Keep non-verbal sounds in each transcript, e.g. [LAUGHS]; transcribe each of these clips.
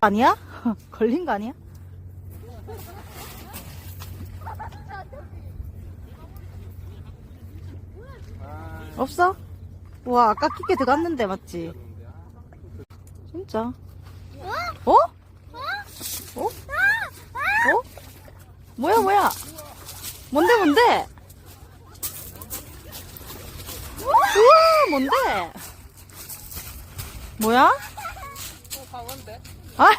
아니야? [LAUGHS] 걸린 거 아니야? 없어? 와 아까 깊게 들어갔는데 맞지? 진짜? 어? 어? 어? 뭐야 뭐야? 뭔데 뭔데? 우와 뭔데? 뭐야? 아. [LAUGHS]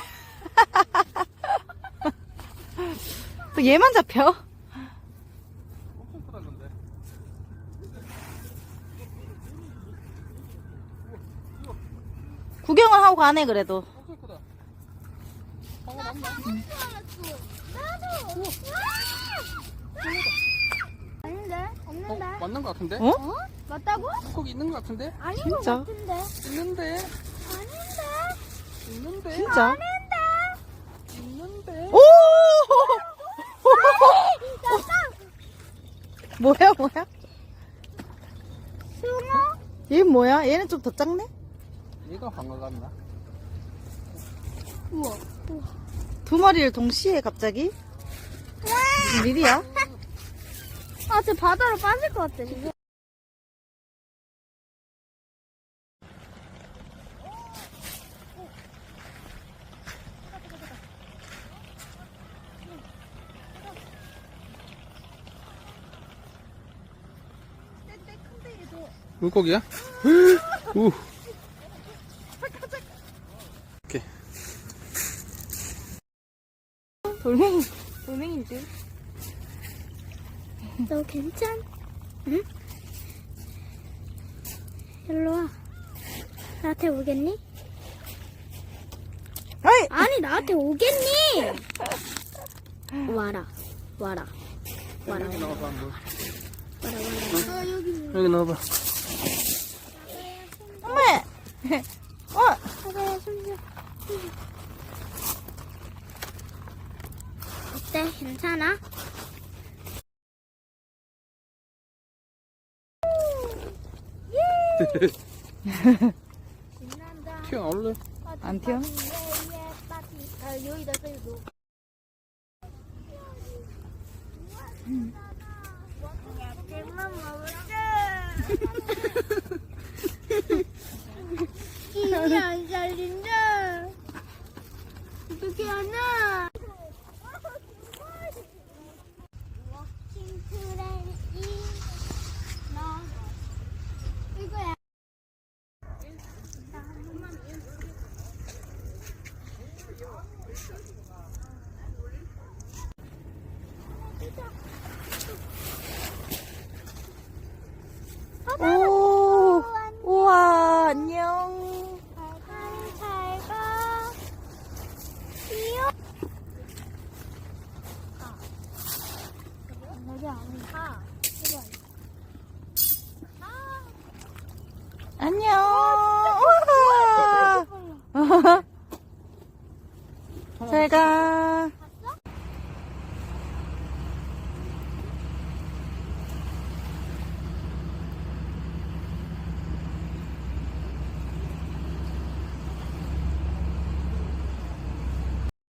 또 얘만 잡혀? 엄청 크다, 근데. 구경을 하고 가네 그래도. 엄청 크다. 방어 맞나? 아닌데? 어, 없는데? 맞는 것 같은데? 어? 어? 맞다고? 거기 있는 것 같은데? 아닌 진짜? 것 같은데? 있는데? 있는데? 진짜? 있는데? 오! [LAUGHS] 뭐야 뭐야? 숭어? 얘 뭐야? 얘는 좀 더 작네? 얘가 방어 같나? 우와. 두 마리를 동시에 갑자기? 무슨 일이야? 아, 저 바다로 빠질 것 같아, 지금. 물고기야? [LAUGHS] 우. 오케이. 돌멩이 돌멩이지. 너 괜찮? 응? 일로 와. 나한테 오겠니? 아이! 아니, 나한테 오겠니? 와라. 와라. 와라. 여기 넣어봐, 물. 와라, 와라. 여기 넣어봐. 어! 바다에 숨겨. 어때? 괜찮아? 신난다. [LAUGHS] 튀어, 얼른. 안 튀어? 예예 빠티. 아 여기다채만 먹었어. 이게 안 잘린다. 어떻게 하나? 워킹 트레이 너 이거야. 오! 우와, 안녕. 잘 가. 귀여워. 여기 안 가. 이거 안녕. 우와. [LAUGHS] 잘 가.